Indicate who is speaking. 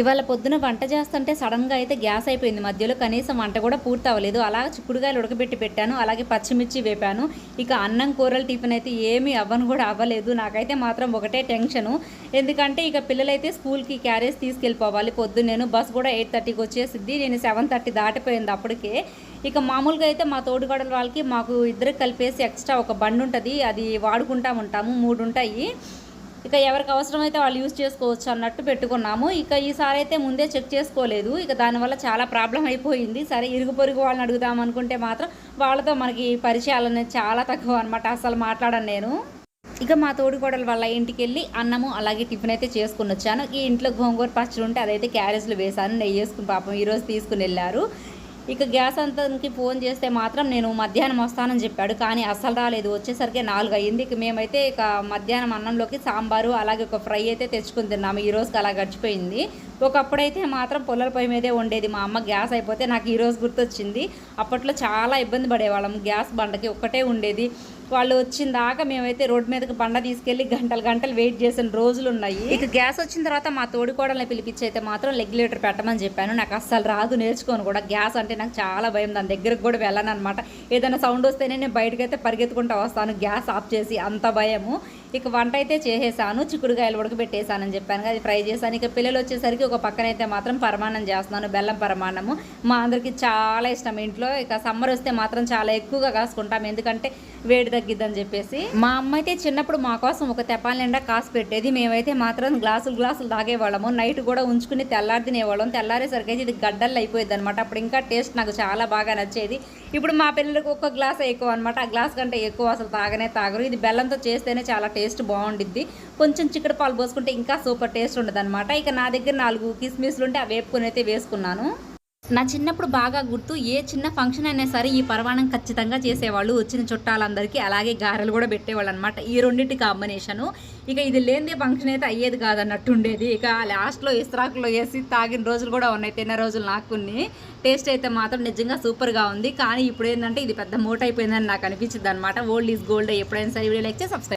Speaker 1: ఇవాళ పొద్దున వంట చేస్తుంటే సడన్గా అయితే గ్యాస్ అయిపోయింది. మధ్యలో కనీసం వంట కూడా పూర్తి అవ్వలేదు. అలాగే చిక్కుడుగాయలు ఉడకబెట్టి పెట్టాను. అలాగే పచ్చిమిర్చి వేపాను. ఇక అన్నం కూరలు టిఫిన్ అయితే ఏమీ అవ్వను కూడా అవ్వలేదు. నాకైతే మాత్రం ఒకటే టెన్షను. ఎందుకంటే ఇక పిల్లలైతే స్కూల్కి క్యారేజ్ తీసుకెళ్ళిపోవాలి. పొద్దున్న నేను బస్ కూడా ఎయిట్ థర్టీకి వచ్చేసిద్ది. నేను సెవెన్ థర్టీ దాటిపోయింది అప్పటికే. ఇక మామూలుగా అయితే మా తోడుగడల వాళ్ళకి మాకు ఇద్దరికి కలిపేసి ఎక్స్ట్రా ఒక బండి ఉంటుంది. అది వాడుకుంటా ఉంటాము. మూడు ఉంటాయి. ఇక ఎవరికి అవసరమైతే వాళ్ళు యూజ్ చేసుకోవచ్చు అన్నట్టు పెట్టుకున్నాము. ఇక ఈసారి అయితే ముందే చెక్ చేసుకోలేదు. ఇక దానివల్ల చాలా ప్రాబ్లం అయిపోయింది. సరే ఇరుగు పొరుగు వాళ్ళని అడుగుదాం అనుకుంటే మాత్రం వాళ్ళతో మనకి పరిచయాలు అనేది చాలా తక్కువ అనమాట అసలు మాట్లాడను నేను. ఇక మా తోడుకోడల వాళ్ళ ఇంటికి వెళ్ళి అన్నము అలాగే టిఫిన్ అయితే చేసుకుని వచ్చాను. ఈ ఇంట్లో గోంగూర పచ్చడి ఉంటే అదైతే క్యారేజ్లో వేశాను. నెయ్యి వేసుకుని పాపం ఈరోజు తీసుకుని వెళ్ళారు. ఇక గ్యాస్ అంతకి ఫోన్ చేస్తే మాత్రం నేను మధ్యాహ్నం వస్తానని చెప్పాడు. కానీ అస్సలు రాలేదు. వచ్చేసరికి నాలుగు అయ్యింది. ఇక మేమైతే ఇక మధ్యాహ్నం అన్నంలోకి సాంబారు అలాగే ఒక ఫ్రై అయితే తెచ్చుకుని తిన్నాము. ఈ రోజుకి అలా గడిచిపోయింది. ఒకప్పుడైతే మాత్రం పొలాల పొయ్యి మీదే ఉండేది మా అమ్మ గ్యాస్ అయిపోతే నాకు ఈరోజు గుర్తొచ్చింది. అప్పట్లో చాలా ఇబ్బంది పడేవాళ్ళం. గ్యాస్ బండకి ఒక్కటే ఉండేది. వాళ్ళు వచ్చిన దాకా మేమైతే రోడ్డు మీదకి బండ తీసుకెళ్ళి గంటలు గంటలు వెయిట్ చేసిన రోజులు ఉన్నాయి. ఇక గ్యాస్ వచ్చిన తర్వాత మా తోడుకోడల్ని పిలిపించి అయితే మాత్రం రెగ్యులేటర్ పెట్టమని చెప్పాను. నాకు అస్సలు రాదు నేర్చుకోను కూడా. గ్యాస్ అంటే నాకు చాలా భయం. దాని దగ్గరకు కూడా వెళ్ళను అనమాట ఏదైనా సౌండ్ వస్తేనే నేను బయటకైతే పరిగెత్తుకుంటూ వస్తాను. గ్యాస్ ఆఫ్ చేసి అంత భయము. ఇక వంట అయితే చేసేసాను. చిక్కుడుకాయలు ఉడకబెట్టేసానని చెప్పాను కదా, అది ఫ్రై చేశాను. ఇక పిల్లలు వచ్చేసరికి ఒక పక్కనైతే మాత్రం పరమాన్నం చేస్తున్నాను బెల్లం పరమాన్నము. మా అందరికి చాలా ఇష్టం. ఇంట్లో ఇక సమ్మర్ వస్తే మాత్రం చాలా ఎక్కువగా కాసుకుంటాం. ఎందుకంటే వేడి తగ్గిద్దని చెప్పేసి. మా అమ్మ అయితే చిన్నప్పుడు మా కోసం ఒక తెపాల నిండా కాసు పెట్టేది. మేమైతే మాత్రం గ్లాసులు గ్లాసులు తాగేవాళ్ళము. నైట్ కూడా ఉంచుకుని తెల్లారి తినేవాళ్ళం తెల్లారేసరికి అయితే ఇది గడ్డల్లో అయిపోయింది అనమాట అప్పుడు ఇంకా టేస్ట్ నాకు చాలా బాగా నచ్చేది. ఇప్పుడు మా పిల్లలకు ఒక్క గ్లాస్ ఎక్కువ అనమాట ఆ గ్లాస్ కంటే ఎక్కువ అసలు తాగనే తాగరు. ఇది బెల్లంతో చేస్తేనే చాలా టేస్ట్ బాగుండిద్ది. కొంచెం చిక్కడ పాలు పోసుకుంటే ఇంకా సూపర్ టేస్ట్ ఉండదు అనమాట ఇక నా దగ్గర నాలుగు కిస్మిస్లు ఉంటే అవి వేపుకొని అయితే వేసుకున్నాను. నా చిన్నప్పుడు బాగా గుర్తు ఏ చిన్న ఫంక్షన్ అయినా సరే ఈ పరమాణం ఖచ్చితంగా చేసేవాళ్ళు. వచ్చిన చుట్టాలందరికీ అలాగే గారెలు కూడా పెట్టేవాళ్ళు అనమాట ఈ రెండింటి కాంబినేషను ఇక ఇది లేనిదే ఫంక్షన్ అయితే అయ్యేది కాదన్నట్టు ఉండేది ఇక లాస్ట్లో ఇస్త్రాకులో వేసి తాగిన రోజులు కూడా ఉన్నాయి. తిన్న రోజులు నాకు కొన్ని. టేస్ట్ అయితే మాత్రం నిజంగా సూపర్గా ఉంది. కానీ ఇప్పుడు ఏంటంటే ఇది పెద్ద మూట అయిపోయిందని నాకు అనిపించింది అనమాట ఓల్డ్ ఈజ్ గోల్డ్ ఎప్పుడైనా సరే వీడియో లైక్ చేసి సబ్స్క్రైబ్